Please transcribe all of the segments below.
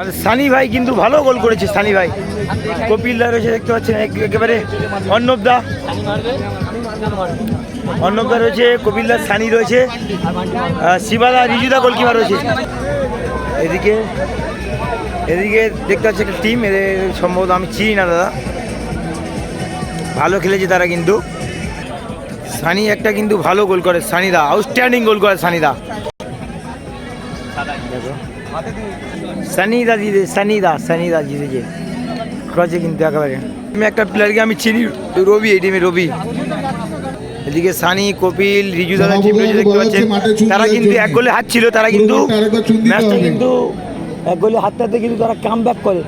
আর সানি ভাই কিন্তু ভালো গোল করেছে, সানি ভাই। কপিলদা রয়েছে, দেখতে পাচ্ছেন, এক- একেবারে অর্ণবদা অর্ণবদা রয়েছে কপিলদা সানি রয়েছে শিবাদা রিজুদা গোলকিপার রয়েছে। এদিকে এদিকে দেখতে পাচ্ছি একটা টিম এদের সম্ভবত আমি চিনি না, দাদা। ভালো খেলেছে তারা কিন্তু। সানি একটা কিন্তু ভালো গোল করে সানিদা আউটস্ট্যান্ডিং গোল করে সানিদা দেখো সানিদা জিতে সানিদা সানিদা জিতেছে ক্রচে কিন্তু একেবারে। আমি একটা প্লেয়ারকে আমি চিনি রবি এই টিমে রবি। এদিকে সানি কপিল রিজু দাদা টিম রয়েছে দেখতে পাচ্ছেন। তারা কিন্তু এক গোলে হাত ছিল তারা কিন্তু ম্যাচটা কিন্তু এক গোলে হাতটাতে কিন্তু তারা কাম ব্যাক করে।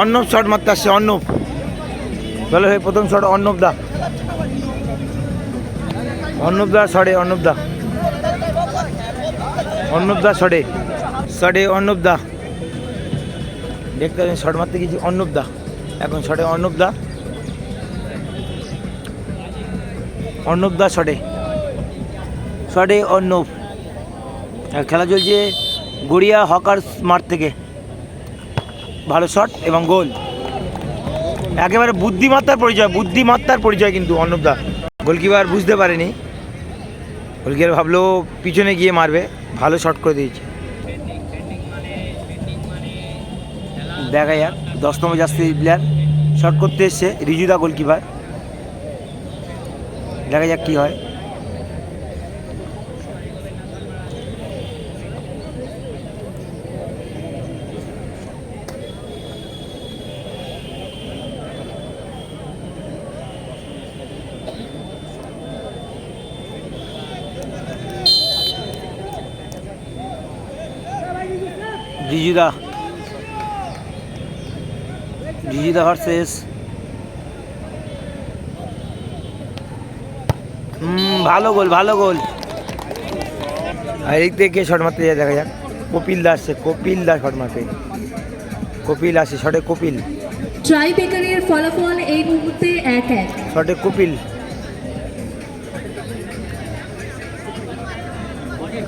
অর্ণব শট মারতে আসছে অর্ণব। বলে হয়ে প্রথম শট অর্ণব দা। অর্ণব দা শটে অর্ণব দা। অর্ণব দা শটে শটে অর্ণব দা। দেখতে পাচ্ছেন, শট মারতে গেছি অর্ণব দা। এখন শটে অর্ণব দা। অর্ণব দা শটে শটে অর্ণব। খেলা চলছে গড়িয়া হকার মাঠ থেকে। ভালো শট এবং গোল। একেবারে বুদ্ধিমত্তার পরিচয় বুদ্ধিমত্তার পরিচয় কিন্তু অর্ণবদা গোলকিপার বুঝতে পারেনি। গোলকিপার ভাবলো পিছনে গিয়ে মারবে। ভালো শট করে দিয়েছে। দেখা যাক দশ নম্বর জাস্তি প্লেয়ার শট করতে এসছে রিজুদা গোলকিপার দেখা যাক কী হয়। রিজুদা রিজুদা ভার্সেস হুম ভালো গোল ভালো গোল আর এদিক থেকে শট মারতে যায় দেখা যাক। কপিল দাস আসছে কপিল দাস শট মারতে। কপিল আসে শটে কপিল। ট্রাই বেকারের ফলাফল এই মুহূর্তে এক এক। শটে কপিল।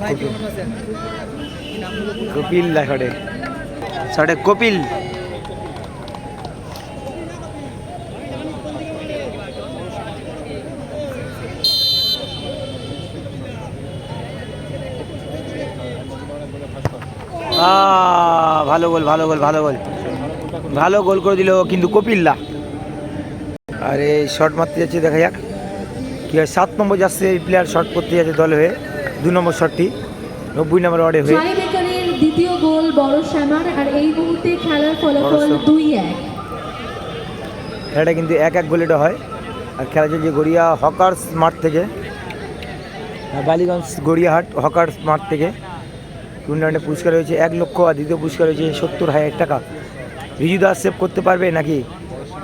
কপিল। শটে শটে কপিল। আহ, ভালো গোল ভালো গোল ভালো গোল। ভালো গোল করে দিল কিন্তু কপিল্লা আর এই শট মারতে যাচ্ছে দেখা যাক। কি হয় সাত নম্বর যাচ্ছে এই প্লেয়ার শট করতে যাচ্ছে দলে হয়ে। দু নম্বর শটটি নব্বই নম্বর ওয়ার্ডে হয়ে ট্রাই বেকারের দ্বিতীয় গোল বড় শ্যামার আর এই মুহূর্তে খেলার ফলাফল দুই এক। খেলাটা কিন্তু এক এক গোলেটা হয়। আর খেলা চলছে গড়িয়া হকার্স মাঠ থেকে। বালিগঞ্জ গড়িয়াহাট হকার্স মাঠ থেকে। টুর্নামেন্টে পুরস্কার হয়েছে এক লক্ষ আর দ্বিতীয় পুরস্কার হয়েছে সত্তর হাজার টাকা। রিজু দাস সেভ করতে পারবে নাকি?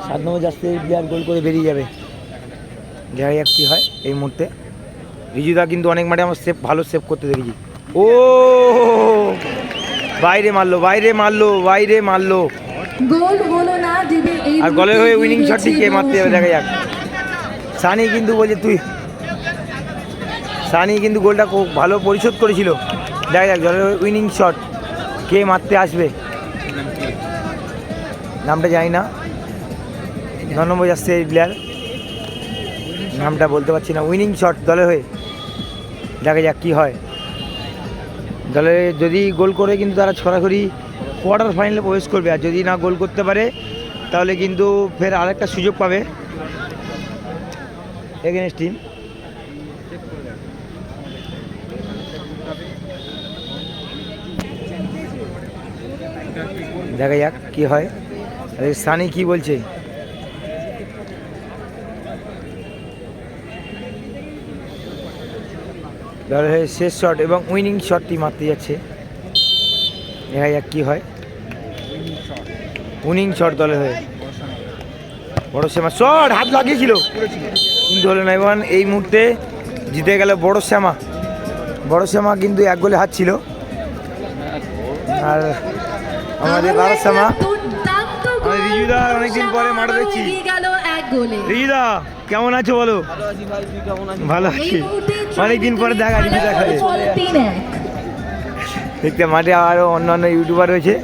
সাত নম্বর যাচ্ছে প্লেয়ার গোল করে বেরিয়ে যাবে। যাই যাক কী হয় এই মুহূর্তে। রিজুদা কিন্তু অনেক মাঠে আমার সেভ ভালো সেভ করতে দেখেছি। ও! বাইরে মারলো বাইরে মারলো বাইরে মারলো। গোল হলো না এই আর গলের হয়ে উইনিং শটটি কে মারতে হবে দেখা যাক। সানি কিন্তু বলছে তুই সানি কিন্তু গোলটা খুব ভালো পরিশোধ করেছিল। দেখা যাক জলের উইনিং শট কে মারতে আসবে। নামটা জানি না। ন নম্বর যাচ্ছে এই প্লেয়ার নামটা বলতে পারছি না। উইনিং শট দলে হয়ে। দেখা যাক কী হয়। দলে যদি গোল করে কিন্তু তারা সরাসরি কোয়ার্টার ফাইনালে প্রবেশ করবে। আর যদি না গোল করতে পারে, তাহলে কিন্তু ফের আরেকটা সুযোগ পাবে এগেনস্ট টিম দেখা যাক কি হয়। সানি কি বলছে? দলের হয়ে শেষ শট এবং উইনিং শটটি মারতে যাচ্ছে। দেখা যাক কি হয়। উইনিং শট দলের হয়ে। বড় শ্যামা শট হাত লাগিয়েছিল। কিন্তু হলো না এবং এই মুহূর্তে জিতে গেল বড় শ্যামা বড় শ্যামা কিন্তু এক গোলে হাত ছিল। আর আমাদের একটা শ্যামা অনেকদিন পরে মাঠে দেখছি। গোলে। রিজুদা কেমন আছো বলো? ভালো আছি। অনেকদিন পরে দেখা খেলে দেখতে মাঠে আরও অন্যান্য ইউটিউবার রয়েছে।